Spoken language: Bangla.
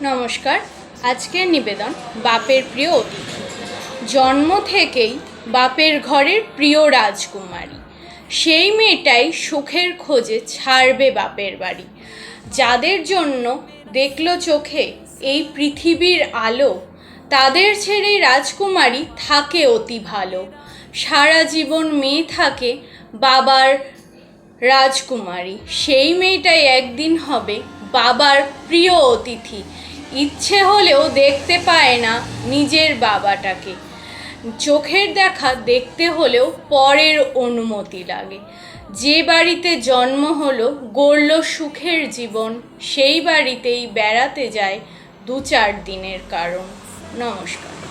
নমস্কার। আজকের নিবেদন বাপের প্রিয় অতিথি। জন্ম থেকেই বাপের ঘরের প্রিয় রাজকুমারী। সেই মেয়েটাই সুখের খোঁজে ছাড়বে বাপের বাড়ি। যাদের জন্য দেখল চোখে এই পৃথিবীর আলো, তাদের ছেড়েই রাজকুমারী থাকে অতি ভালো। সারা জীবন মেয়ে থাকে বাবার রাজকুমারী। সেই মেয়েটাই একদিন হবে বাবার প্রিয় অতিথি। ইচ্ছে হলেও দেখতে পায় না নিজের বাবাটাকে। চোখের দেখা দেখতে হলেও পরের অনুমতি লাগে। যে বাড়িতে জন্ম হলো, গড়ল সুখের জীবন, সেই বাড়িতেই বেড়াতে যায় দু চার দিনের কারণ। নমস্কার।